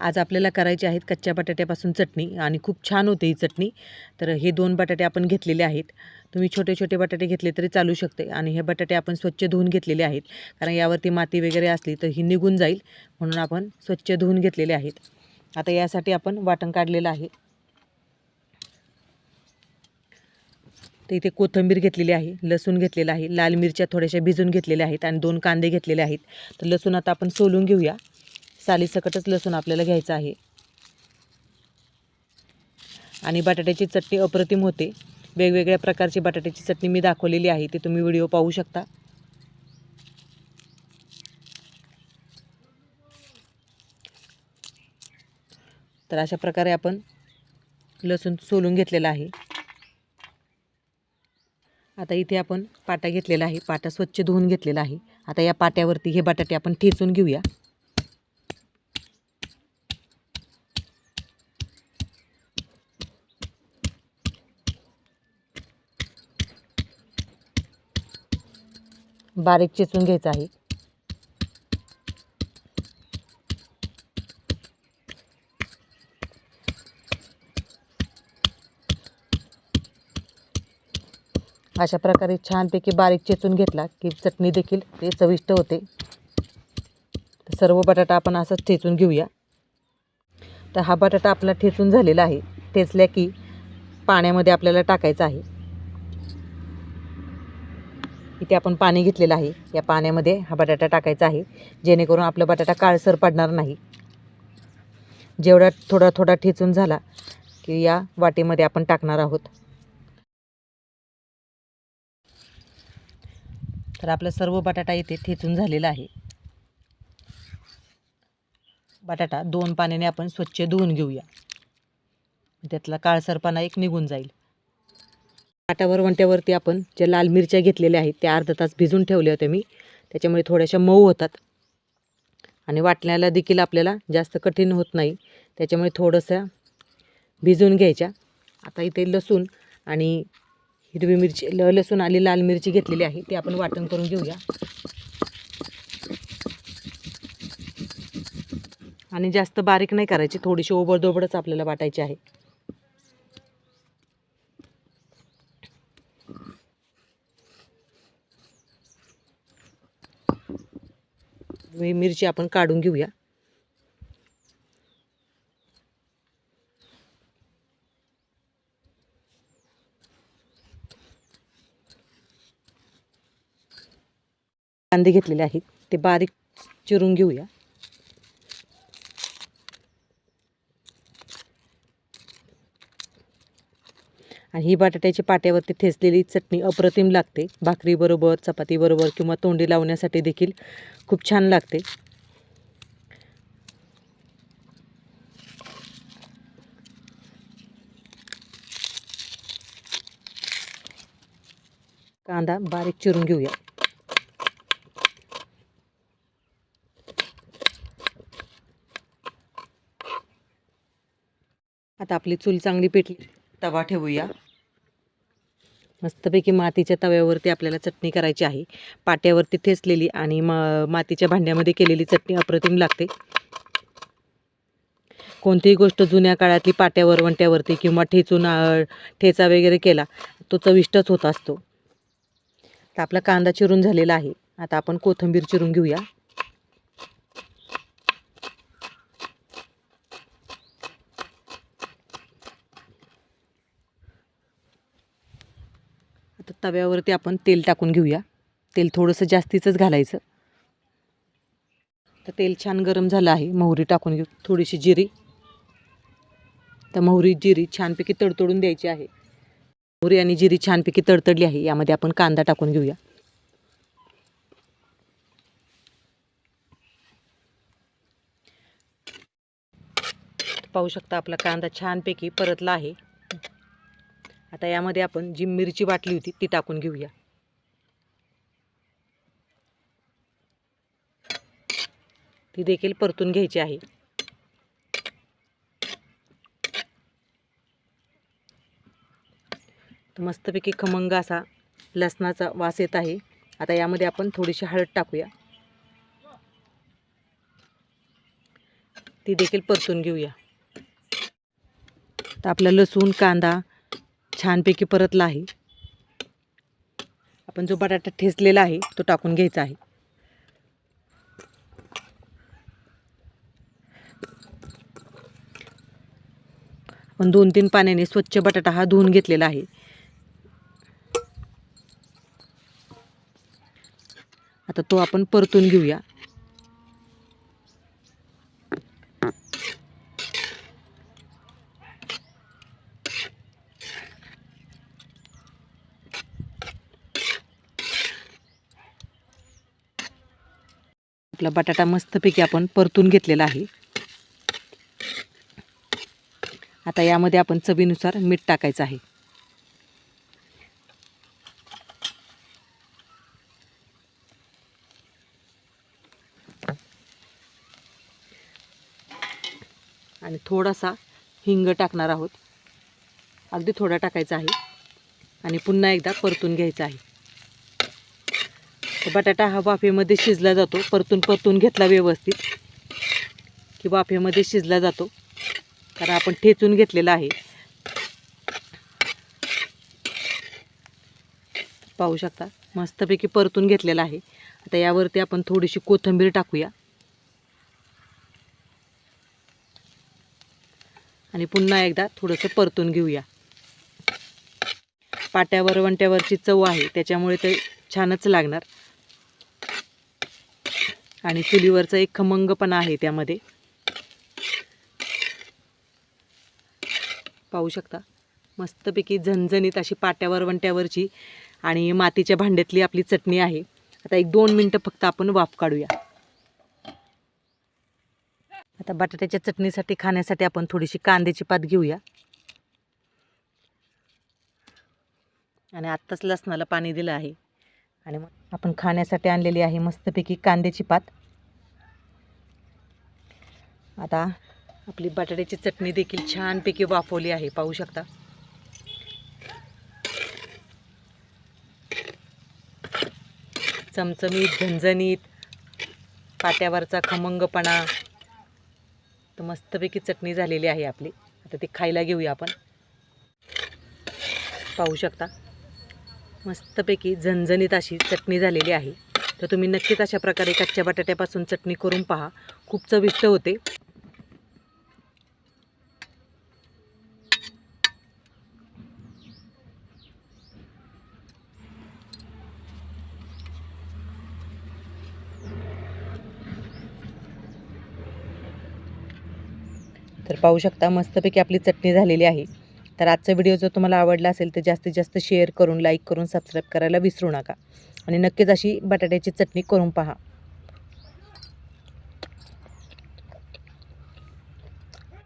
आज आपल्याला करायची आहेत कच्च्या बटाट्यापासून चटणी आणि खूप छान होते ही चटणी. तर हे दोन बटाटे आपण घेतलेले आहेत. तुम्ही छोटे छोटे बटाटे घेतले तरी चालू शकते आणि हे बटाटे आपण स्वच्छ धुवून घेतलेले आहेत. कारण यावरती माती वगैरे असली तर ही निघून जाईल. म्हणून आपण स्वच्छ धुवून घेतलेले आहेत. आता यासाठी आपण वाटण काढलेलं आहे. तर इथे कोथिंबीर घेतलेली आहे लसूण घेतलेला आहे लाल मिरच्या थोड्याशा भिजून घेतलेल्या आहेत आणि दोन कांदे घेतलेले आहेत. तर लसूण आता आपण सोलून घेऊया. सालीसकटच लसूण आपल्याला घ्यायचं आहे. आणि बटाट्याची चटणी अप्रतिम होते. वेगवेगळ्या प्रकारची बटाट्याची चटणी मी दाखवलेली आहे ती तुम्ही व्हिडिओ पाहू शकता. तर अशा प्रकारे आपण लसूण सोलून घेतलेला आहे. आता इथे आपण पाटा घेतलेला आहे पाटा स्वच्छ धुवून घेतलेला आहे. आता या पाट्यावरती हे बटाटे आपण ठेचून घेऊया. बारीक चिचून घ्यायचं आहे. अशा प्रकारे छानपैकी बारीक चेचून घेतला की चटणी देखील ते चविष्ट होते. सर्व बटाटा आपण असंच ठेचून घेऊया. तर हा बटाटा आपला ठेचून झालेला आहे. ठेचल्या की पाण्यामध्ये आपल्याला टाकायचा आहे. इथे आपण पाणी घेतलेलं आहे. या पाण्यामध्ये हा बटाटा टाकायचा आहे. जेणेकरून आपला बटाटा काळसर पडणार नाही. जेवढा थोडा थोडा ठेचून झाला की या वाटीमध्ये आपण टाकणार आहोत. तर आपला सर्व बटाटा इथे ठेचून झालेला आहे. बटाटा दोन पाण्याने आपण स्वच्छ धुवून घेऊया. त्यातला काळसरपणा एक निघून जाईल. ताटावर वंट्यावरती आपण ज्या लाल मिरच्या घेतलेल्या आहेत त्या अर्धा तास भिजून ठेवल्या होत्या मी. त्याच्यामुळे थोड्याशा मऊ होतात. आणि वाटण्याला देखील आपल्याला जास्त कठीण होत नाही. त्याच्यामुळे थोडंसं भिजवून घ्यायच्या. आता इथे लसूण आणि हिरवी मिरची ल लसूण आणि लाल मिरची घेतलेली आहे ती आपण वाटण करून घेऊया. आणि जास्त बारीक नाही करायची थोडीशी ओबडदोबडच आपल्याला वाटायची आहे. मिरची आपण काढून घेऊया. कांदे घेतलेले आहेत ते बारीक चिरून घेऊया. आणि ही बटाट्याची पाट्यावरती ठेचलेली चटणी अप्रतिम लागते. भाकरीबरोबर चपातीबरोबर किंवा तोंडी लावण्यासाठी देखील खूप छान लागते. कांदा बारीक चिरून घेऊया. आता आपली चूल चांगली पेटली. तवा ठेवूया. मस्तपैकी मातीच्या तव्यावरती आपल्याला चटणी करायची आहे. पाट्यावरती ठेचलेली आणि म मातीच्या भांड्यामध्ये केलेली चटणी अप्रतिम लागते. कोणतीही गोष्ट जुन्या काळातली पाट्यावर वंट्यावरती किंवा ठेचून ठेचा वगैरे केला तो चविष्टच होत असतो. तर आपला कांदा चिरून झालेला आहे. आता आपण कोथिंबीर चिरून घेऊया. आता तव्यावरती आपण तेल टाकून घेऊया. तेल थोडंसं जास्तीचंच घालायचं. तर तेल छान गरम झालं आहे. मोहरी टाकून घेऊ. थोडीशी जिरी. तर मोहरी जिरी छानपैकी तडतडून द्यायची आहे. मोहरी आणि जिरी छानपैकी तडतडली आहे. यामध्ये आपण कांदा टाकून घेऊया. पाहू शकता आपला कांदा छानपैकी परतला आहे. आता यामध्ये आपण जी मिरची वाटली होती ती टाकून घेऊया. ती देखील परतून घ्यायची आहे. मस्तपैकी खमंग असा लसणाचा वास येत आहे. आता यामध्ये आपण थोडीशी हळद टाकूया. ती देखील परतून घेऊया. तर आपला लसूण कांदा छानपैकी परतला आहे. आपण जो बटाटा ठेचलेला आहे तो टाकून घ्यायचा आहे. आपण दोन तीन पाण्याने स्वच्छ बटाटा हा धुवून घेतलेला आहे. आता तो आपण परतून घेऊया. आपला बटाटा मस्तपैकी आपण परतून घेतलेला आहे. आता यामध्ये आपण चवीनुसार मीठ टाकायचं आहे. आणि थोडासा हिंग टाकणार आहोत. अगदी थोडा टाकायचा आहे. आणि पुन्हा एकदा परतून घ्यायचा आहे. बटाटा हा वाफेमध्ये शिजला जातो. परतून परतून घेतला व्यवस्थित. की वाफेमध्ये शिजला जातो. कारण आपण ठेचून घेतलेला आहे. पाहू शकता मस्तपैकी परतून घेतलेला आहे. आता यावरती आपण थोडीशी कोथिंबीर टाकूया. आणि पुन्हा एकदा थोडंसं परतून घेऊया. पाट्यावर वंट्यावरची चव आहे. त्याच्यामुळे ते छानच लागणार. आणि चुलीवरचा एक खमंगपणा आहे त्यामध्ये. पाहू शकता. मस्तपैकी झणझणीत अशी पाट्यावर वंट्यावरची आणि मातीच्या भांड्यातली आपली चटणी आहे. आता एक दोन मिनटं फक्त आपण वाफ काढूया. आता बटाट्याच्या चटणीसाठी खाण्यासाठी आपण थोडीशी कांद्याची पात घेऊया. आणि आत्ताच लसणाला पाणी दिलं आहे. आणि मग आपण खाण्यासाठी आणलेली आहे मस्तपैकी कांद्याची पात. आता आपली बटाट्याची चटणी देखील छानपैकी वाफवली आहे पाहू शकता. चमचमीत झणझणीत पाट्यावरचा खमंगपणा. तर मस्तपैकी चटणी झालेली आहे आपली. आता ती खायला घेऊया आपण. पाहू शकता. मस्तपैकी झणझणीत अशी चटणी झालेली आहे. तर तुम्ही नक्कीच अशा प्रकारे कच्च्या बटाट्यापासून चटणी करून पहा. खूप चविष्ट होते. तर पाहू शकता मस्तपैकी आपली चटणी झालेली आहे. तर आजचा व्हिडिओ जर तुम्हाला आवडला असेल तर जास्तीत जास्त शेअर करून लाईक करून सबस्क्राईब करायला विसरू नका. आणि नक्कीच अशी बटाट्याची चटणी करून पहा.